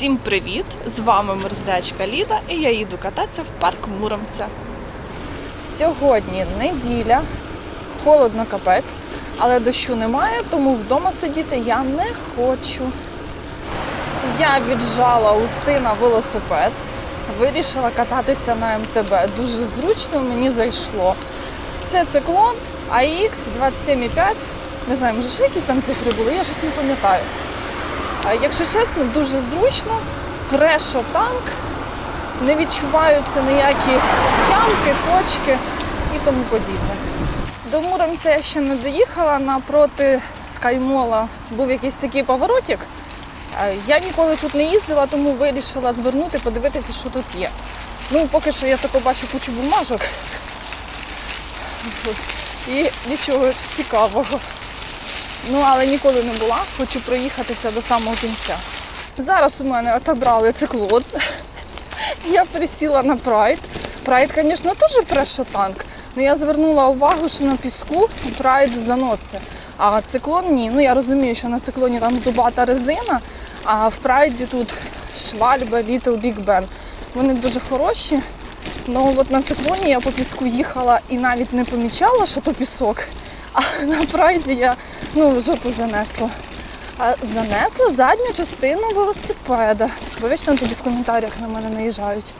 Всім привіт! З вами мерзлячка Ліда і я їду кататися в парк Муромця. Сьогодні неділя, холодно капець, але дощу немає, тому вдома сидіти я не хочу. Я віджала у сина велосипед, вирішила кататися на МТБ. Дуже зручно мені зайшло. Це циклон AX 27,5. Не знаю, може ще якісь там цифри були, я щось не пам'ятаю. А Якщо чесно, дуже зручно, прешо танк, не відчуваються ніякі ямки, кочки і тому подібне. До Муромця я ще не доїхала, напроти Скаймола був якийсь такий поворотик. Е, Я ніколи тут не їздила, тому вирішила звернути, подивитися, що тут є. Ну, поки що я тако бачу кучу бумажок і нічого цікавого. Ну, але ніколи не була, хочу проїхатися до самого кінця. Зараз у мене отобрали циклон. Я присіла на прайд. Прайд, звісно, теж прешотанк. але я звернула увагу, що на піску прайд заносить. А циклон ні. Ну я розумію, що на циклоні там зубата резина, а в прайді тут швальба, Little Big Ben. Вони дуже хороші. Ну от на циклоні я по піску їхала і навіть не помічала, що то пісок. А на прайді я ну, жопу занесла. А занесла задню частину велосипеда. Бо вічно тоді в коментарях на мене наїжджають,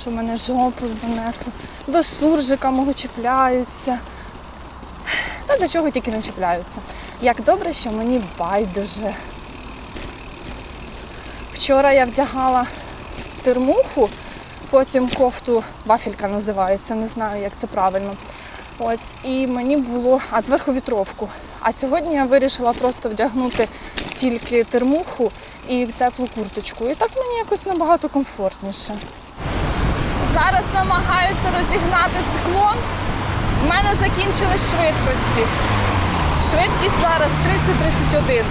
що мене жопу занесло. До суржика мого чіпляються. Та до чого тільки не чіпляються. Як добре, що мені байдуже. Вчора я вдягала термуху, потім кофту, вафелька називається, не знаю, як це правильно. Ось, і мені було, а зверху вітровку. А сьогодні я вирішила просто вдягнути тільки термуху і теплу курточку. І так мені якось набагато комфортніше. Зараз намагаюся розігнати циклон. У мене закінчились швидкості. Швидкість зараз 30-31.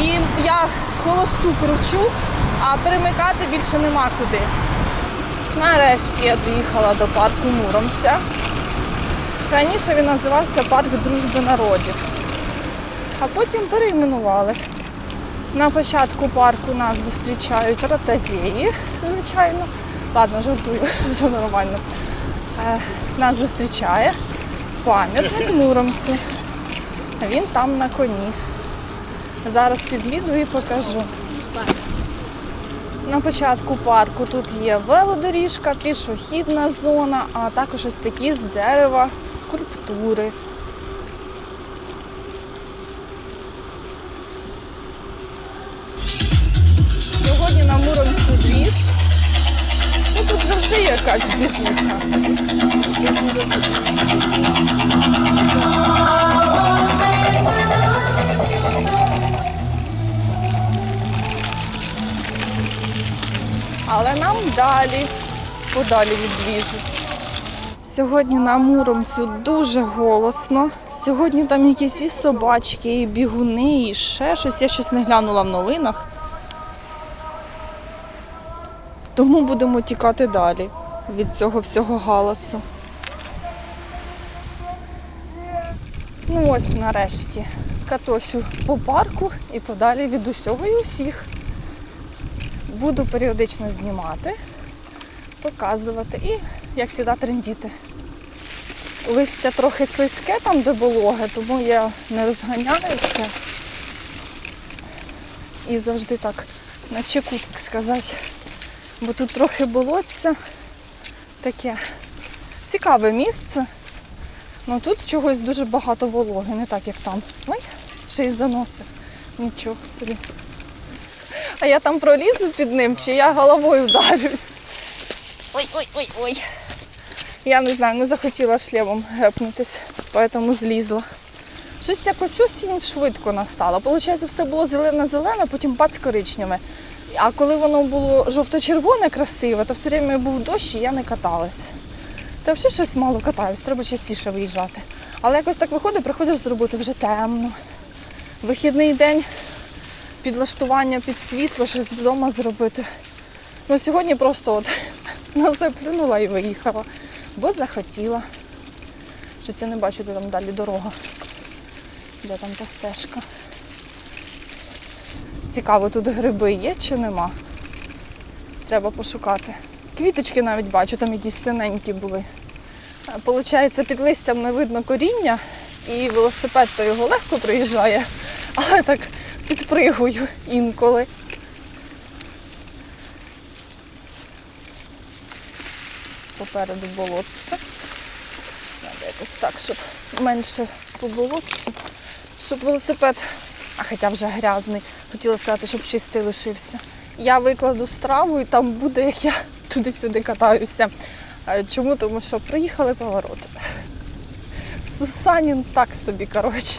І я в холосту кручу, а перемикати більше нема куди. Нарешті я доїхала до парку Муромця. Раніше він називався Парк Дружби народів, а потім перейменували. На початку парку нас зустрічають ротазеї, звичайно. Ладно, жартую, все нормально. Е, нас зустрічає пам'ятник Муромцю. Він там на коні. Зараз під'їду і покажу. На початку парку тут є велодоріжка, пішохідна зона, а також ось такі з дерева скульптури. Сьогодні на Муромцю двіж. Ну тут завжди є якась двіжуха. Але нам далі, подалі від. Сьогодні на Муромцю дуже голосно. Сьогодні там якісь і собачки, і бігуни, і ще щось. Я щось не глянула в новинах. Тому будемо тікати далі від цього всього галасу. Ну ось нарешті катосю по парку і подалі від усього і усіх. Буду періодично знімати, показувати і, як завжди, трендіти. Листя трохи слизьке там, де вологе, тому я не розганяюся. І завжди так на чеку, так сказати. Бо тут трохи болотця таке цікаве місце. Ну тут чогось дуже багато вологи, не так як там. Ой, ще й заноси. Нічого собі. А я там пролізу під ним, чи я головою вдарюсь. Ой-ой-ой-ой. Я не знаю, не захотіла шлемом гепнутись, тому злізла. Щось якось осінь швидко настала. Получається, все було зелене-зелене, потім бац коричневе. А коли воно було жовто-червоне, красиве, то все время був дощ і я не каталась. Та взагалі щось мало катаюсь, треба частіше виїжджати. Але якось так виходить, приходиш з роботи вже темно. Вихідний день підлаштування під світло, щось вдома зробити. Ну сьогодні просто от на все плюнула і виїхала, бо захотіла. Щось я не бачу, де там далі дорога, де там та стежка. цікаво, тут гриби є чи нема. Треба пошукати. Квіточки навіть бачу, там якісь синенькі були. Е, Получається, під листям не видно коріння, і велосипед то його легко проїжджає, але так підпригую інколи. Попереду болотце. Треба якось так, щоб менше по болотцю, щоб велосипед, а хоча вже грязний, хотіла сказати, щоб чистий лишився. Я викладу страву і там буде, як я туди-сюди катаюся. Чому? Тому що приїхали поворот. Сусанін так собі, коротше.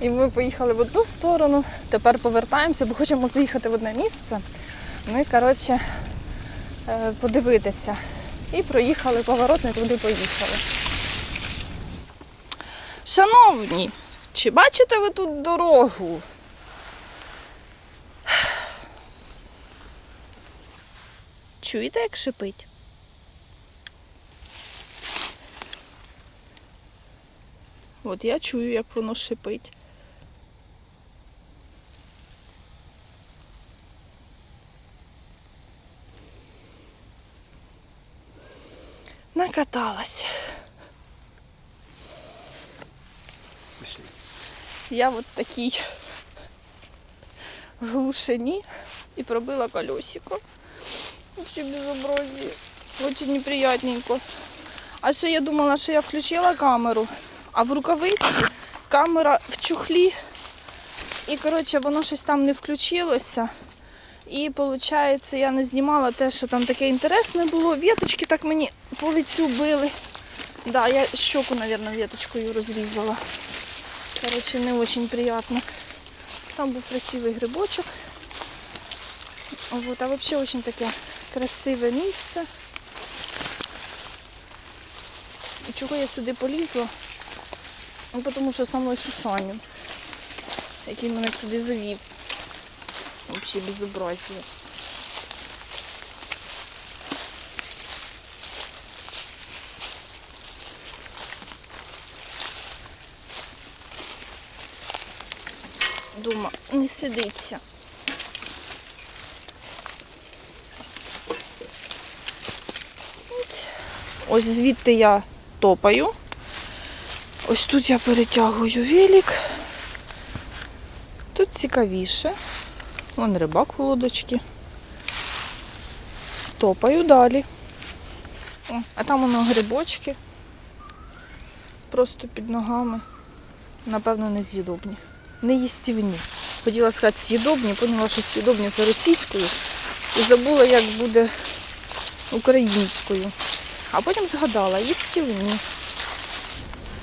І ми поїхали в одну сторону, тепер повертаємося, бо хочемо заїхати в одне місце. Ми, коротше, е, подивитися. І проїхали поворот, не туди поїхали. Шановні, чи бачите ви тут дорогу? Чуєте, як шипить? От я чую, як воно шипить. Накаталась. Я от такій в глушині і пробила колесико. Вообще безобразие. Очень неприятненько. А ще я думала, що я включила камеру, а в рукавиці камера в чухлі. І, коротше, воно щось там не включилося. І виходить, я не знімала те, що там таке інтересне було. Віточки так мені по лицю били. Да, я щоку, мабуть, веточкою розрізала. Короче, не очень приятно. Там був красивий грибочок. Вот, а вообще очень таке красиве місце. Чого я сюди полізла? Ну, тому що мною Сусаню, який мене сюди завів. Взагалі безобразие. Дома не сидиться. Ось звідти я топаю. Ось тут я перетягую велик. Тут цікавіше. Вон рибак в лодочці. Топаю далі. О, а там воно грибочки. Просто під ногами. Напевно, не з'їдобні. Не їстівні. Хотіла сказати з'їдобні, поняла, що з'їдобні це російською. І забула, як буде українською. А потім згадала, їстівні.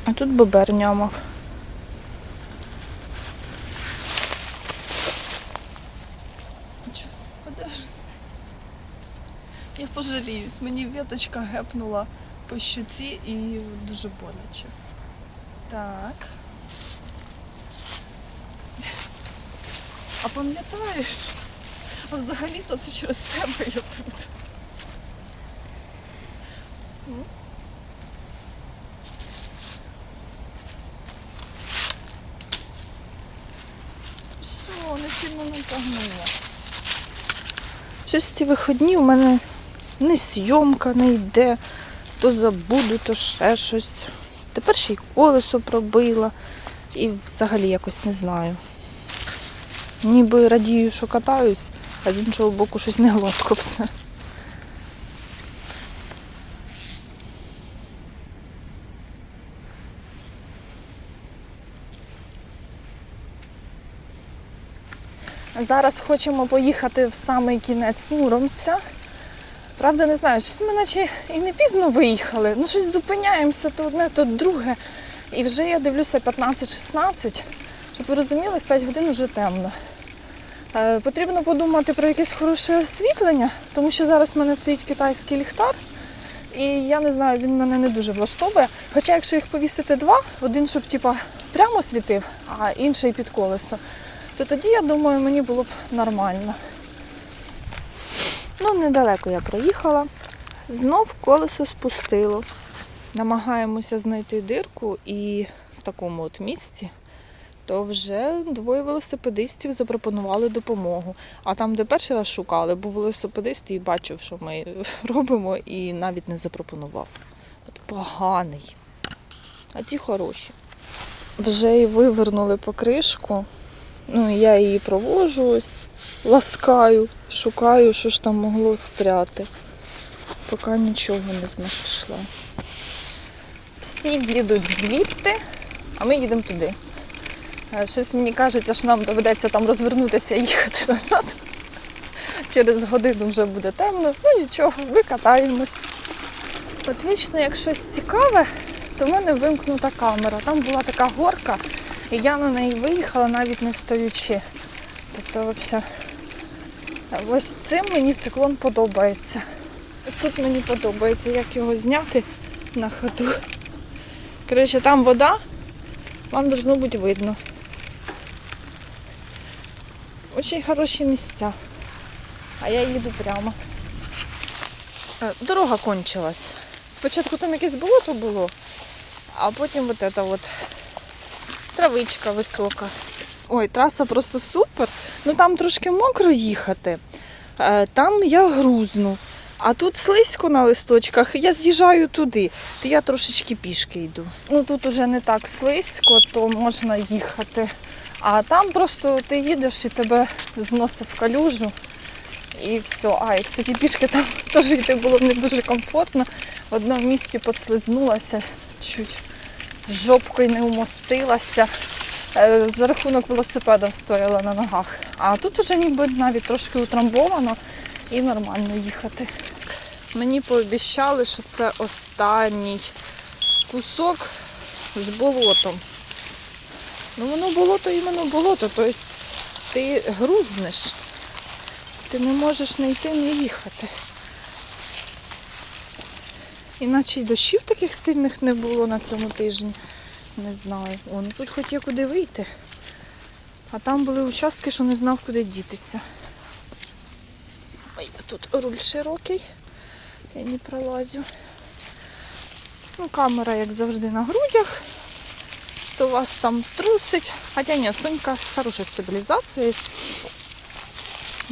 А тут бобер нямав. Пожаліюсь, мені віточка гепнула по щуці і дуже боляче. Так. А пам'ятаєш? А взагалі-то це через тебе я тут. Все, не сильно натягнула. Щось ці виходні у мене не зйомка не йде, то забуду, то ще щось. Тепер ще й колесо пробила і взагалі якось не знаю. Ніби радію, що катаюсь, а з іншого боку щось не гладко все. Зараз хочемо поїхати в самий кінець Муромця. Правда, не знаю, щось ми наче і не пізно виїхали. Ну, щось зупиняємося то одне, то друге. І вже я дивлюся 15-16. Щоб ви розуміли, в 5 годин вже темно. Е, потрібно подумати про якесь хороше освітлення, тому що зараз в мене стоїть китайський ліхтар. І я не знаю, він мене не дуже влаштовує. Хоча, якщо їх повісити два, один, щоб типа, прямо світив, а інший під колесо, то тоді, я думаю, мені було б нормально. Ну, недалеко я проїхала. Знов колесо спустило. Намагаємося знайти дирку і в такому от місці то вже двоє велосипедистів запропонували допомогу. А там, де перший раз шукали, був велосипедист і бачив, що ми робимо, і навіть не запропонував. От поганий. А ті хороші. Вже і вивернули покришку. Ну, я її провожу ось, ласкаю, шукаю, що ж там могло встряти. Поки нічого не знайшла. Всі їдуть звідти, а ми їдемо туди. Е, Щось мені кажеться, що нам доведеться там розвернутися і їхати назад. Через годину вже буде темно. Ну нічого, викатаємось. От вічно, як щось цікаве, то в мене вимкнута камера. Там була така горка, і я на неї виїхала, навіть не встаючи. Тобто, взагалі, ось цим мені циклон подобається. Тут мені подобається, як його зняти на ходу. Коротше, там вода, вам должно бути видно. Очень хороші місця. А я їду прямо. Е, Дорога кончилась. Спочатку там якесь болото було, а потім от це от травичка висока. Ой, траса просто супер. Ну там трошки мокро їхати. Е, Там я грузну. А тут слизько на листочках, я з'їжджаю туди, то я трошечки пішки йду. Ну тут уже не так слизько, то можна їхати. А там просто ти їдеш і тебе зносить в калюжу. І все. А, і кстати, пішки там теж йти було не дуже комфортно. В одному місці подслизнулася, чуть жопкою не умостилася. Е, За рахунок велосипеда стояла на ногах. А тут уже ніби навіть трошки утрамбовано і нормально їхати. Мені пообіцяли, що це останній кусок з болотом. Ну воно болото іменно болото, тобто ти грузнеш. Ти не можеш не йти, не їхати. Іначе й дощів таких сильних не було на цьому тижні. Не знаю. О, ну тут хоч є куди вийти. А там були участки, що не знав, куди дітися. Ой, тут руль широкий. Я не пролазю. Ну, камера, як завжди, на грудях. То вас там трусить. Хоча ні, Сонька з хорошою стабілізацією.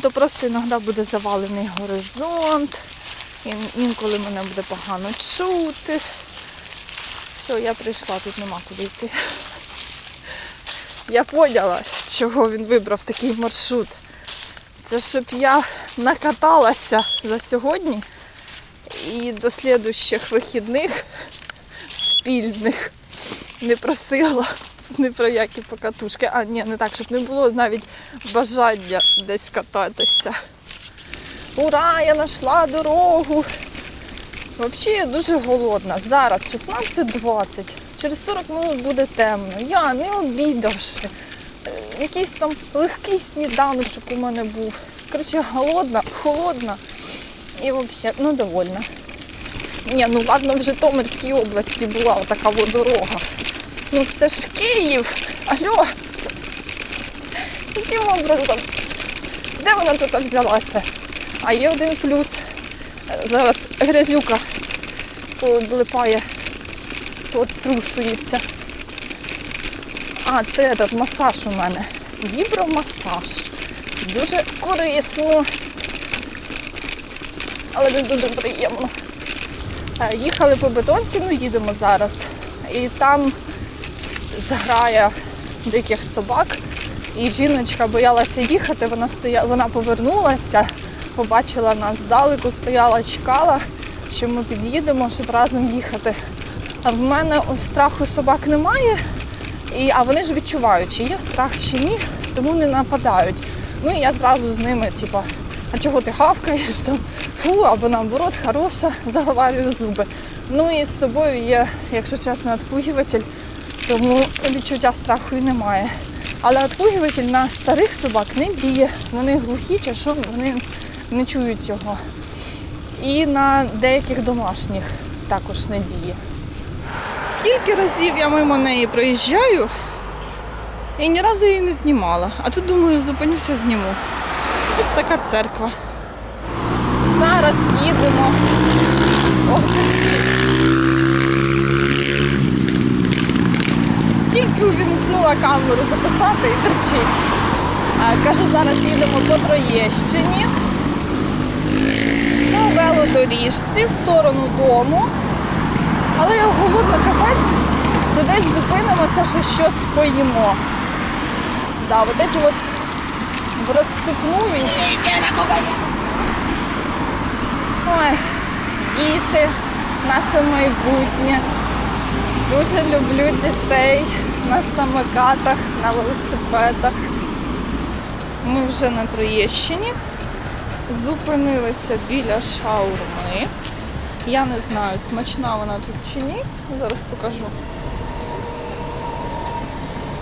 То просто іноді буде завалений горизонт. Ін- Інколи мене буде погано чути. Все, я прийшла, тут нема куди йти. Я поняла, чого він вибрав такий маршрут. Це щоб я накаталася за сьогодні і до слідущих вихідних спільних не просила ні про які покатушки. А, ні, не так, щоб не було навіть бажання десь кататися. Ура, я знайшла дорогу. Взагалі я дуже голодна. Зараз 16.20. Через 40 минут буде темно. Я не обідавши. Е, Якийсь там легкий сніданочок у мене був. Коротше, голодна, холодна і взагалі ну, довольна. Ні, ну ладно, в Житомирській області була отака от дорога. Ну це ж Київ. Алло. Яким образом? Де вона тут взялася? А є один плюс. Зараз грязюка облипає, потрушується. А, це этот масаж у мене. Вібромасаж. Дуже корисно. Але не дуже приємно. Е, Їхали по бетонці, ну їдемо зараз. І там зграя диких собак. І жіночка боялася їхати, вона стоя... вона повернулася, побачила нас здалеку, стояла, чекала, що ми під'їдемо, щоб разом їхати. А в мене страху собак немає, і... а вони ж відчувають, чи є страх, чи ні, тому не нападають. Ну і я зразу з ними, типа, а чого ти хавкаєш там? Фу, або наоборот, хороша, заговарюю зуби. Ну і з собою є, якщо чесно, відпугіватель, тому відчуття страху і немає. Але відпугіватель на старих собак не діє. Вони глухі, чи що вони не чують цього. І на деяких домашніх також не діє. Скільки разів я мимо неї проїжджаю і ні разу її не знімала. А тут думаю, зупинюся, зніму. Ось така церква. Зараз їдемо. Ох, тільки увімкнула камеру записати і терчить. Кажу, зараз їдемо по Троєщині. Велодоріжці в сторону дому. Але я голодна капець, то десь зупинимося, що щось поїмо. Да, вот эти вот в розсипну. Ой, діти, наше майбутнє. Дуже люблю дітей на самокатах, на велосипедах. Ми вже на Троєщині. Зупинилися біля шаурми. Я не знаю, смачна вона тут чи ні. Зараз покажу.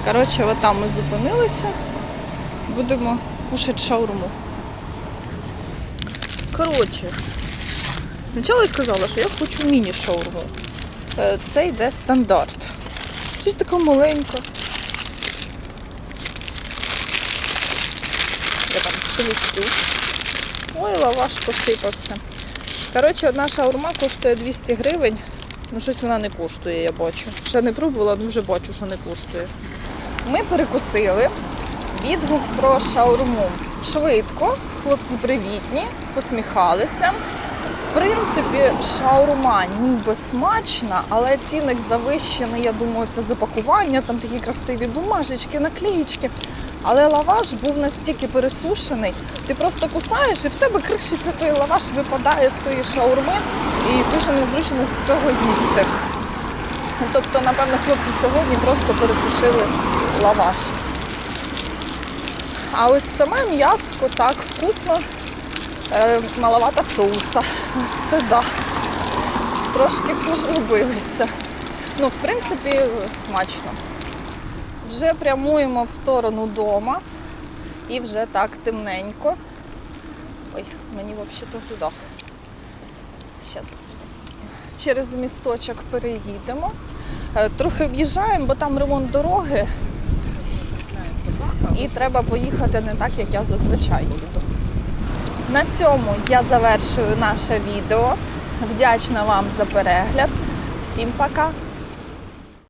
Коротше, от там ми зупинилися. Будемо кушати шаурму. Коротше, спочатку я сказала, що я хочу міні-шаурму. Е, Це йде стандарт. Щось така маленька. Я там шелестю. Ой, лаваш посипався. Коротше, одна шаурма коштує 200 гривень. Ну, щось вона не коштує, я бачу. Ще не пробувала, але вже бачу, що не коштує. Ми перекусили. Відгук про шаурму. Швидко, хлопці привітні, посміхалися. В принципі, шаурма ніби смачна, але цінник завищений. Я думаю, це запакування, там такі красиві бумажечки, наклеїчки. Але лаваш був настільки пересушений, ти просто кусаєш і в тебе кришиться той лаваш, випадає з тої шаурми, і дуже незручно з цього їсти. Тобто, напевно, хлопці сьогодні просто пересушили лаваш. А ось саме м'яско так вкусно, е, маловато соуса. Це да. Трошки пожробилися. Ну, в принципі, смачно. Вже прямуємо в сторону дома і вже так темненько. Ой, мені взагалі-то туди. Зараз через місточок переїдемо. Е, Трохи об'їжджаємо, бо там ремонт дороги. І треба поїхати не так, як я зазвичай їду. На цьому я завершую наше відео. Вдячна вам за перегляд. Всім пока!